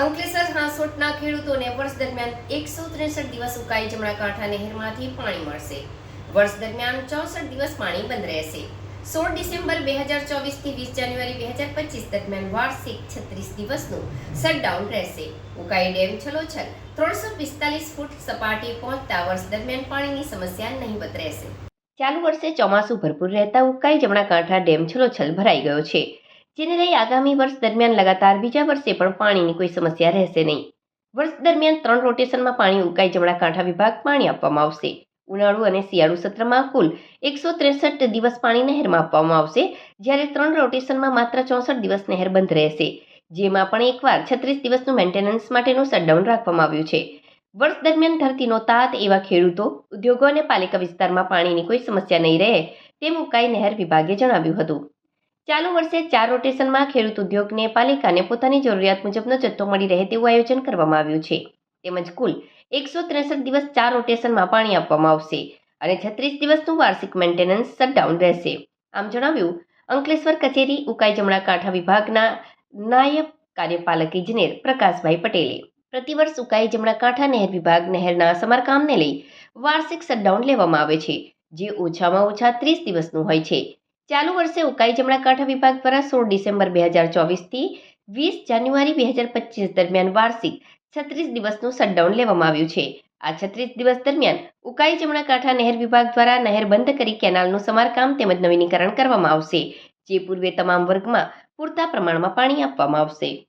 અંકલેશ્વર હાંસોટના ખેડૂતોને વર્ષ દરમિયાન એકસો ત્રેસઠ દિવસ ઉકાઈ જમણા કાંઠા નહેરમાંથી પાણી મળશે. વર્ષ દરમિયાન ચોસઠ દિવસ પાણી બંધ રહેશે. સોળ ડિસેમ્બર બે હજાર ચોવીસથી વીસ જાન્યુઆરી બે હજાર પચીસ દરમિયાન વાર્ષિક છત્રીસ દિવસનું શટડાઉન રહેશે. ઉકાઈ ડેમ છલોછલ ત્રણસો પિસ્તાલીસ ફૂટ સપાટીએ પહોંચતા વર્ષ દરમિયાન પાણીની સમસ્યા નહીવત રહેશે. ચાલુ વર્ષે ચોમાસું ભરપૂર રહેતા ઉકાઈ જમણા કાંઠા ડેમ છલોછલ ભરાઈ ગયો છે. જેને લઈ આગામી વર્ષ દરમિયાન લગાતાર બીજા વર્ષે પણ પાણીની કોઈ સમસ્યા રહેશે નહીં. વર્ષ દરમિયાન ત્રણ રોટેશનમાં પાણી ઉકાઈ જમણા કાંઠા વિભાગ પાણી આપવામાં આવશે. ઉનાળુ અને શિયાળુ સત્રમાં કુલ એકસો ત્રેસઠ દિવસ પાણી નહેરમાં આપવામાં આવશે, જ્યારે ત્રણ રોટેશનમાં માત્ર ચોસઠ દિવસ નહેર બંધ રહેશે. જેમાં પણ એકવાર છત્રીસ દિવસનું મેન્ટેનન્સ માટેનું શટડાઉન રાખવામાં આવ્યું છે. વર્ષ દરમિયાન ધરતીનો તાત એવા ખેડૂતો, ઉદ્યોગો અને પાલિકા વિસ્તારમાં પાણીની કોઈ સમસ્યા નહીં રહે તેમ ઉકાઈ નહેર વિભાગે જણાવ્યું હતું. ચાલુ વર્ષે ચાર રોટેશનમાં ખેડૂત ઉદ્યોગને પાલિકાને પોતાની જરૂરિયાત મુજબનો જથ્થો મળી રહે તેવું આયોજન કરવામાં આવ્યું છે. તેમજ કુલ એકસો ત્રેસઠ દિવસ ચાર રોટેશનમાં પાણી આપવામાં આવશે અને છત્રીસ દિવસનું વાર્ષિક મેન્ટેનન્સ શટડાઉન રહેશે. આમ જણાવ્યું, અંકલેશ્વર કચેરી, ઉકાઈ જમણા કાંઠા વિભાગના નાયબ કાર્યપાલક ઇજનેર પ્રકાશભાઈ પટેલે પ્રતિવર્ષ ઉકાઈ જમણા કાંઠા નહેર વિભાગ નહેરના સમારકામને લઈ વાર્ષિક શટડાઉન લેવામાં આવે છે, જે ઓછામાં ઓછા ત્રીસ દિવસનું હોય છે. ચાલુ વર્ષે ઉકાઈ જમણા કાંઠા વિભાગ દ્વારા સોળ ડિસેમ્બર બે હજાર ચોવીસથી વીસ જાન્યુઆરી બે હજાર પચીસ દરમિયાન વાર્ષિક છત્રીસ દિવસનું શટડાઉન લેવામાં આવ્યું છે. આ છત્રીસ દિવસ દરમિયાન ઉકાઈ જમણા કાંઠા નહેર વિભાગ દ્વારા નહેર બંધ કરી કેનાલનું સમારકામ તેમજ નવીનીકરણ કરવામાં આવશે, જે પૂર્વે તમામ વર્ગમાં પૂરતા પ્રમાણમાં પાણી આપવામાં આવશે.